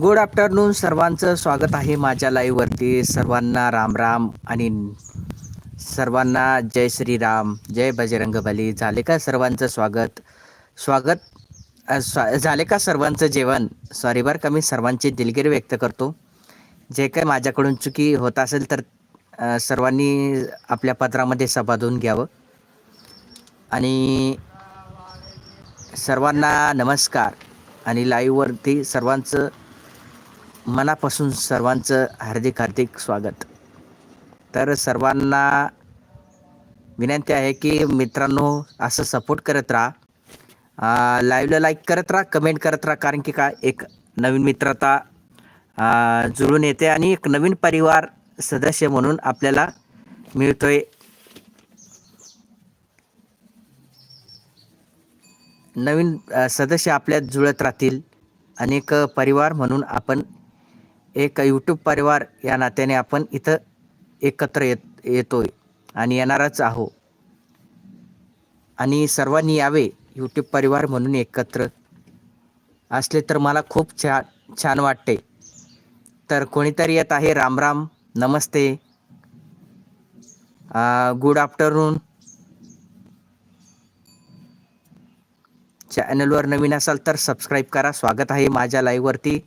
Good afternoon सर्वांचं स्वागत आहे माझ्या लाईव्हवरती सर्वांना राम राम आणि सर्वांना जय श्रीराम जय बजरंग बली झाले का सर्वांचं स्वागत? स्वागत स्वा झाले का सर्वांचं जेवण? सॉरी बरं का मी सर्वांची दिलगिरी व्यक्त करतो. जे काही माझ्याकडून चुकी होत असेल तर सर्वांनी आपल्या पत्रामध्ये सभाधून घ्यावं. आणि सर्वांना नमस्कार. आणि लाईव्हवरती सर्वांचं मनापासून सर्वांचं हार्दिक हार्दिक स्वागत. तर सर्वांना विनंती आहे की मित्रांनो असं सपोर्ट करत राहा. लाईव्हला लाईक करत राहा कमेंट करत राहा कारण की काय एक नवीन मित्रता जुळून येते आणि एक नवीन परिवार सदस्य म्हणून आपल्याला मिळतोय. नवीन सदस्य आपल्यात जुळत राहतील अनेक परिवार म्हणून आपण एक यूट्यूब परिवार या नात्याने आपण इथं एकत्र येत येतोय आणि येणारच आहो. आणि सर्वांनी यावे यूट्यूब परिवार म्हणून एकत्र. असले तर मला खूप छा छान वाटते. तर कोणीतरी येत आहे राम राम नमस्ते. गुड आफ्टरनून चॅनलवर नवीन असाल तर सबस्क्राईब करा. स्वागत आहे माझ्या लाईव्हवरती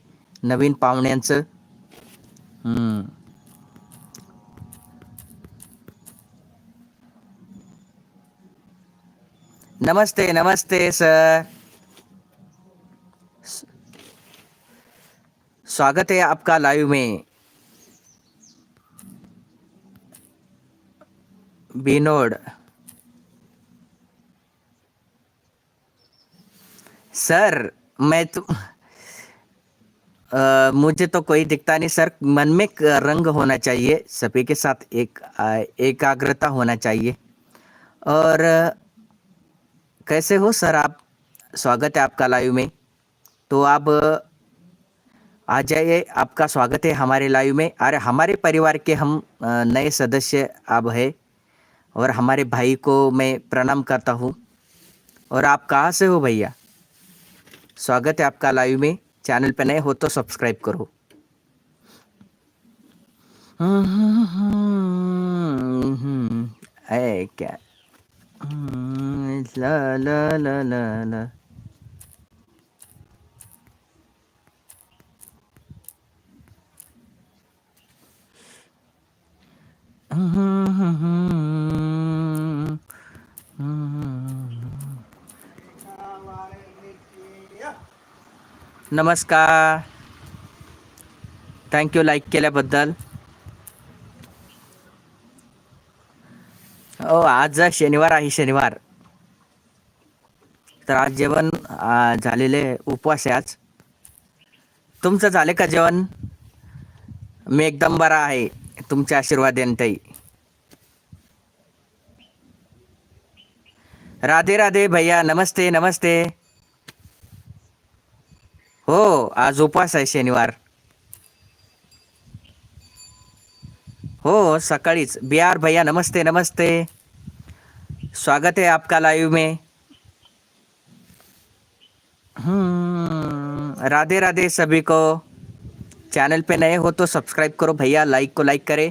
नवीन पाहुण्यांचं. हम्म. नमस्ते नमस्ते सर स्वागत है आपका लाइव में। बिनोड सर मैं तो अ, मुझे तो कोई दिखता नहीं सर। मन में रंग होना चाहिए। सभी के साथ एक एकाग्रता होना चाहिए। और कैसे हो सर? आप स्वागत है आपका लाइव में। तो आप आ जाइए। आपका स्वागत है हमारे लाइव में। अरे हमारे परिवार के हम नए सदस्य अब है। और हमारे भाई को मैं प्रणाम करता हूँ। और आप कहाँ से हो भैया? स्वागत है आपका लाइव में। चैनल पे नए हो तो सब्सक्राइब करो। ऐ क्या? ला ला ला ला ला। नमस्कार. थँक्यू लाईक केल्याबद्दल. हो आज शनिवार आहे शनिवार. तर आज जेवण झालेले उपवास आहे आज. तुमचं झाले का जेवण? मी एकदम बरा आहे. तुमच्या आशीर्वादांतही. राधे राधे भैया नमस्ते नमस्ते. हो आज उपवास आहे शनिवार. हो सकाळीच. बिहार भैया नमस्ते नमस्ते. स्वागत है आपका लाइव में. राधे राधे सभी को. चैनल पे नए हो तो सब्सक्राइब करो भैया लाइक को लाइक करें.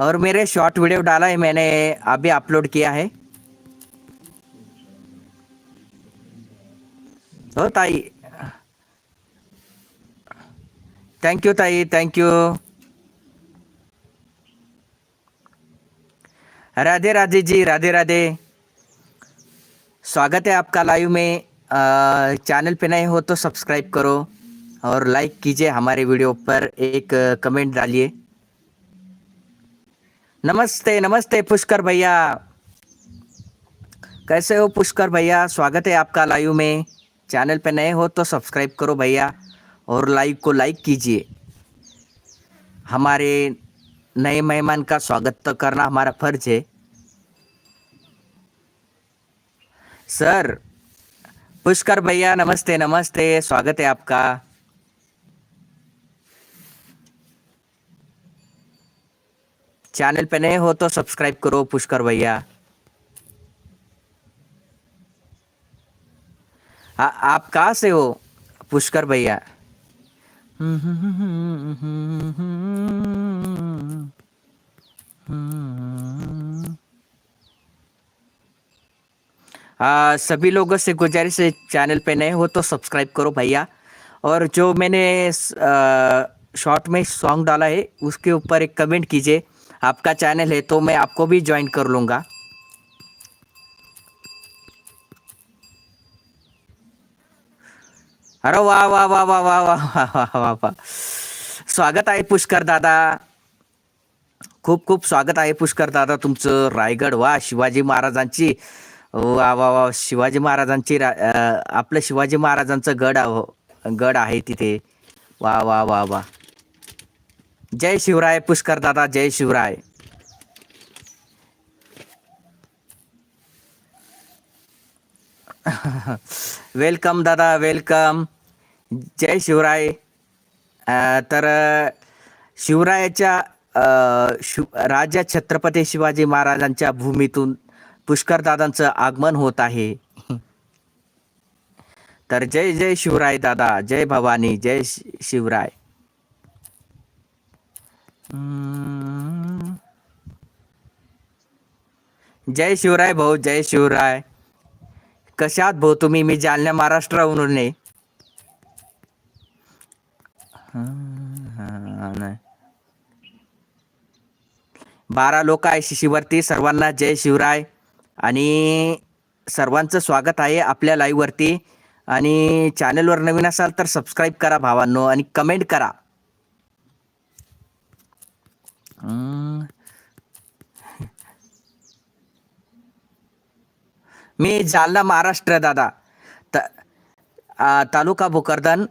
और मेरे शॉर्ट वीडियो डाला है मैंने अभी अपलोड किया है. हो ताई थैंक यू ताई थैंक यू राधे राधे जी, राधे राधे। स्वागत है आपका लाइव में। चैनल पे नए हो तो सब्सक्राइब करो और लाइक कीजिए हमारे वीडियो पर एक कमेंट डालिए। नमस्ते नमस्ते पुष्कर भैया। कैसे हो पुष्कर भैया? स्वागत है आपका लाइव में। चैनल पे नए हो तो सब्सक्राइब करो भैया। और लाइव को लाइक कीजिए। हमारे नए मेहमान का स्वागत तो करना हमारा फ़र्ज़ है। सर, पुष्कर भैया, नमस्ते नमस्ते, स्वागत है आपका। चैनल पे नए हो तो सब्सक्राइब करो पुष्कर भैया। आप कहाँ से हो पुष्कर भैया? आ, सभी लोगों से गुजारिश है चैनल पे नए हो तो सब्सक्राइब करो भैया। और जो मैंने शॉर्ट में सॉन्ग डाला है उसके ऊपर एक कमेंट कीजिए। आपका चैनल है तो मैं आपको भी ज्वाइन कर लूँगा। अरे वा वा वा वा वा वा वा वा वा वा स्वागत आहे पुष्कर दादा खूप खूप स्वागत आहे पुष्कर दादा तुमचं रायगड वा शिवाजी महाराजांची वा वा वा शिवाजी महाराजांची आपलं शिवाजी महाराजांचं गड गड आहे तिथे वा वा वा वा जय शिवराय पुष्कर दादा जय शिवराय वेलकम दादा वेलकम जय शिवराय. तर शिवरायाच्या अ, शिव राजा छत्रपती शिवाजी महाराजांच्या भूमीतून पुष्करदादांचं आगमन होत आहे. तर जय जय शिवराय दादा जय भवानी जय शिवराय. जय शिवराय भाऊ जय शिवराय. कशात भाऊ तुम्ही? मी जालन्या महाराष्ट्रावरून नाही. बारा लोक आहे शिशीवरती सर्वांना जय शिवराय. आणि सर्वांचं स्वागत आहे आपल्या लाईव्हवरती आणि चॅनलवर नवीन असाल तर सबस्क्राईब करा भावांनो आणि कमेंट करा. मी जालना महाराष्ट्र दादा. त तालुका भोकरदन.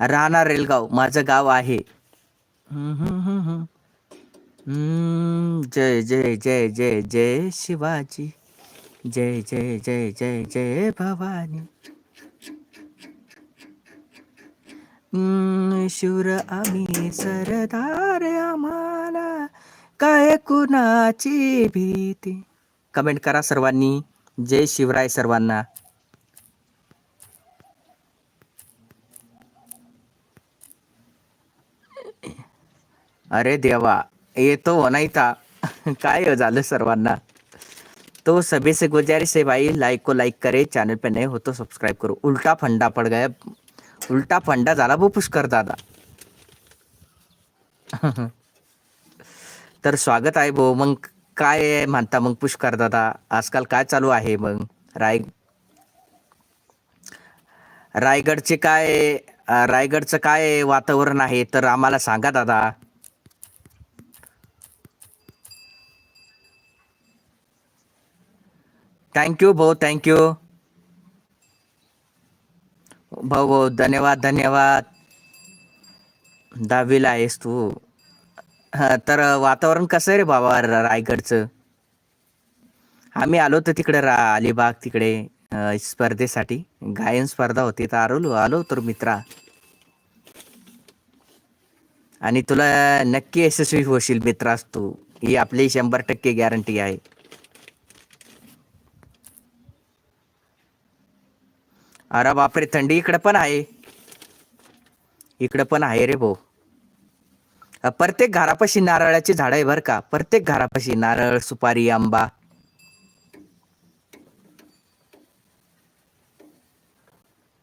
राहणार रेलगाव. माझं गाव आहे. जय जय जय जय जय शिवाजी. जय जय जय जय जय भवानी. शूर आम्ही सरदार आम्हाला. काय कुणाची भीती? कमेंट करा सर्वांनी. जय शिवराय सर्वांना. अरे देवा येतो अनायता काय हो झालं सर्वांना? तो सभी से गुजारिश है भाई लाइक को लाइक करे चैनल पे नए हो तो सब्सक्राइब करो. उल्टा फंडा पड़ गया. उल्टा फंडा झाला भाऊ पुष्कर दादा. तर स्वागत आहे भाऊ. मग काय म्हणता मग पुष्कर दादा? आजकाल काय चालू आहे मग? राय रायगडचे काय रायगडचं काय वातावरण आहे? तर आम्हाला सांगा दादा. थँक्यू भाऊ थँक्यू भाऊ भाऊ धन्यवाद धन्यवाद. दहावीला आहेस तू. हा, तर वातावरण कसं आहे रे बाबा रायगडचं? आम्ही आलो होतो तिकडे रा अलिबाग तिकडे स्पर्धेसाठी. गायन स्पर्धा होती. तर आलो आलो तर मित्रा. आणि तुला नक्की यशस्वी होशील मित्रास तू. ही आपली शंभर टक्के गॅरंटी आहे. अरे बापरे थंडी इकडे पण आहे. इकडे पण आहे रे भाऊ. प्रत्येक घरापाशी नारळाची झाड आहे बरं का? प्रत्येक घरापाशी नारळ सुपारी आंबा.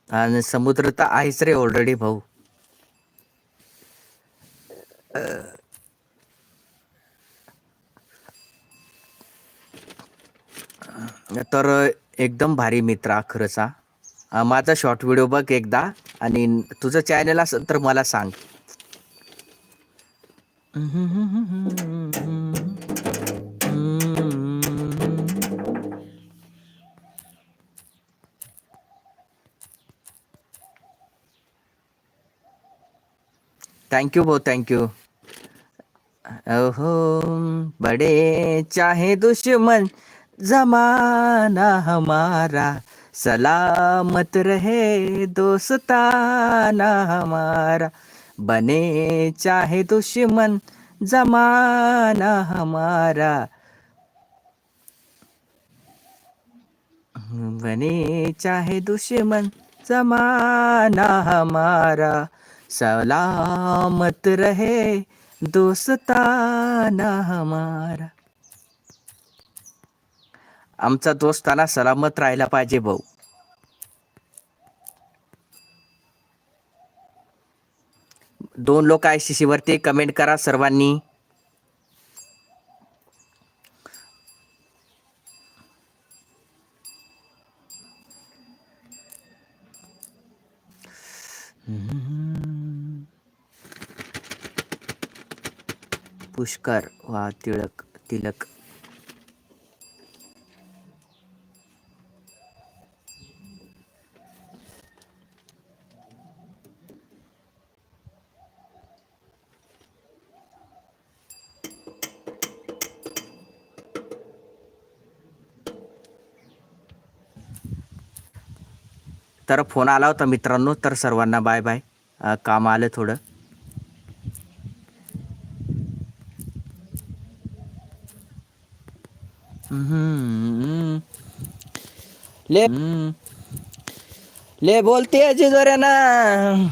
आणि समुद्र तर आहेच रे ऑलरेडी भाऊ. तर एकदम भारी मित्रा खरंच हा. माझा शॉर्ट व्हिडिओ बघ एकदा आणि तुझं चॅनल असेल तर मला सांग. थँक्यू भाऊ थँक्यू ओहो बड़े चाहे दुश्मन जमाना हमारा सलामत रहे दोस्ताना हमारा बने चाहे दुश्मन जमाना हमारा। बने चाहे दुश्मन जमाना हमारा सलामत रहे दोस्ताना हमारा। आमचा दोस्ताना सलामत राहायला पाहिजे भाऊ. दोन लोक आय सी वरती कमेंट करा सर्वांनी. पुष्कर वा तिळक तिलक. तर फोन आला होता मित्रांनो तर सर्वांना बाय बाय काम आलं थोडं. ले ले बोलते अजी जोऱ्यानं